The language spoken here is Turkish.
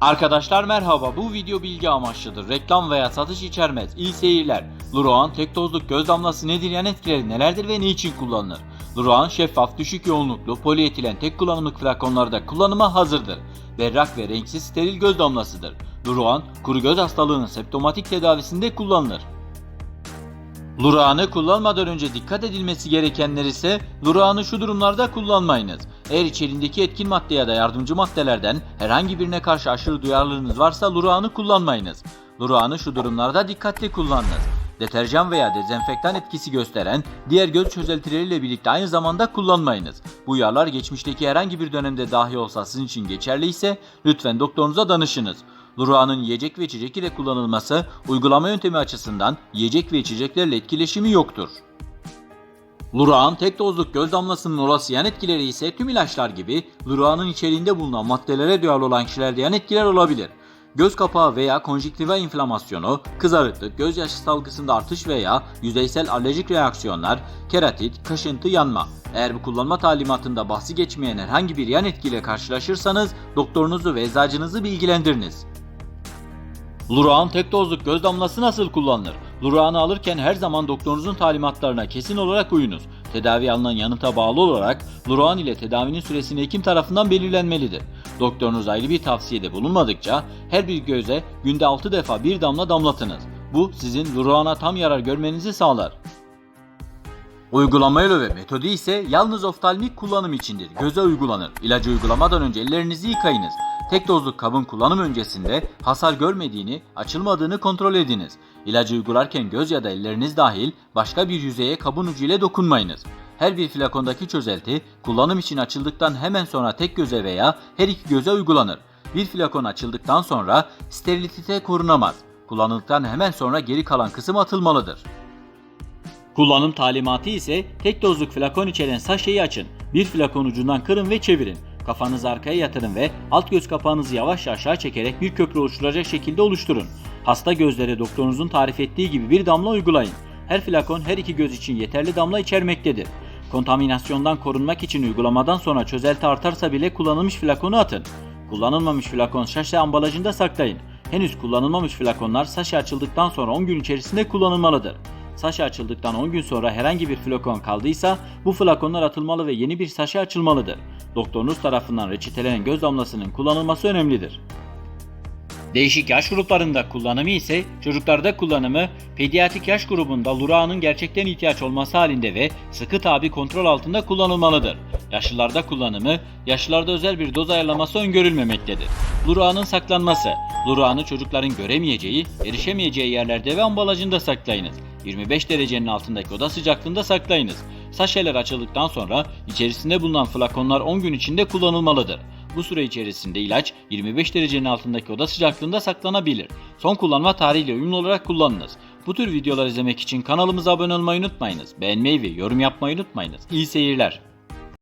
Arkadaşlar merhaba bu video bilgi amaçlıdır. Reklam veya satış içermez. İyi seyirler. Luroan tek dozluk göz damlası nedir yan etkileri nelerdir ve niçin kullanılır? Luroan şeffaf düşük yoğunluklu polietilen tek kullanımlık flakonlarda kullanıma hazırdır. Berrak ve renksiz steril göz damlasıdır. Luroan kuru göz hastalığının septomatik tedavisinde kullanılır. Lurağını kullanmadan önce dikkat edilmesi gerekenler ise Lurağını şu durumlarda kullanmayınız. Eğer içeriğindeki etkin madde ya da yardımcı maddelerden herhangi birine karşı aşırı duyarlılığınız varsa Lurağını kullanmayınız. Lurağını şu durumlarda dikkatli kullanınız. Deterjan veya dezenfektan etkisi gösteren diğer göz çözeltileriyle birlikte aynı zamanda kullanmayınız. Bu uyarılar geçmişteki herhangi bir dönemde dahi olsa sizin için geçerli ise lütfen doktorunuza danışınız. Lurua'nın yiyecek ve içecek ile kullanılması uygulama yöntemi açısından yiyecek ve içeceklerle etkileşimi yoktur. Lurağın tek dozluk göz damlasının olası yan etkileri ise tüm ilaçlar gibi Lurağın içeriğinde bulunan maddelere duyarlı olan kişilerde yan etkiler olabilir. Göz kapağı veya konjüktiva inflamasyonu, kızarıklık, gözyaşı salgısında artış veya yüzeysel alerjik reaksiyonlar, keratit, kaşıntı, yanma. Eğer bu kullanma talimatında bahsi geçmeyen herhangi bir yan etkiyle karşılaşırsanız doktorunuzu ve eczacınızı bilgilendiriniz. Lurağın tek dozluk göz damlası nasıl kullanılır? Lurağını alırken her zaman doktorunuzun talimatlarına kesin olarak uyunuz. Tedavi alınan yanıta bağlı olarak Lurağan ile tedavinin süresini hekim tarafından belirlenmelidir. Doktorunuz ayrı bir tavsiyede bulunmadıkça her bir göze günde 6 defa bir damla damlatınız. Bu sizin Lurağan'a tam yarar görmenizi sağlar. Uygulama yolu ve metodu ise yalnız oftalmik kullanım içindir. Göze uygulanır. İlacı uygulamadan önce ellerinizi yıkayınız. Tek dozluk kabın kullanım öncesinde hasar görmediğini, açılmadığını kontrol ediniz. İlacı uygularken göz ya da elleriniz dahil başka bir yüzeye kabın ucu ile dokunmayınız. Her bir flakondaki çözelti kullanım için açıldıktan hemen sonra tek göze veya her iki göze uygulanır. Bir flakon açıldıktan sonra sterilite korunamaz. Kullanıldıktan hemen sonra geri kalan kısım atılmalıdır. Kullanım talimatı ise tek dozluk flakon içeren saşeyi açın. Bir flakon ucundan kırın ve çevirin. Kafanızı arkaya yatırın ve alt göz kapağınızı yavaşça aşağı çekerek bir köprü oluşturacak şekilde oluşturun. Hasta gözlere doktorunuzun tarif ettiği gibi bir damla uygulayın. Her flakon her iki göz için yeterli damla içermektedir. Kontaminasyondan korunmak için uygulamadan sonra çözelti artarsa bile kullanılmış flakonu atın. Kullanılmamış flakon şaşe ambalajında saklayın. Henüz kullanılmamış flakonlar saşa açıldıktan sonra 10 gün içerisinde kullanılmalıdır. Saşa açıldıktan 10 gün sonra herhangi bir flakon kaldıysa bu flakonlar atılmalı ve yeni bir saşa açılmalıdır. Doktorunuz tarafından reçetelenen göz damlasının kullanılması önemlidir. Değişik yaş gruplarında kullanımı ise çocuklarda kullanımı pediatrik yaş grubunda Lura'nın gerçekten ihtiyaç olması halinde ve sıkı tabi kontrol altında kullanılmalıdır. Yaşlılarda kullanımı yaşlılarda özel bir doz ayarlaması öngörülmemektedir. Lura'nın saklanması Lura'nı çocukların göremeyeceği, erişemeyeceği yerlerde ve ambalajında saklayınız. 25 derecenin altındaki oda sıcaklığında saklayınız. Saşeler açıldıktan sonra içerisinde bulunan flakonlar 10 gün içinde kullanılmalıdır. Bu süre içerisinde ilaç 25 derecenin altındaki oda sıcaklığında saklanabilir. Son kullanma tarihiyle uyumlu olarak kullanınız. Bu tür videolar izlemek için kanalımıza abone olmayı unutmayınız. Beğenmeyi ve yorum yapmayı unutmayınız. İyi seyirler.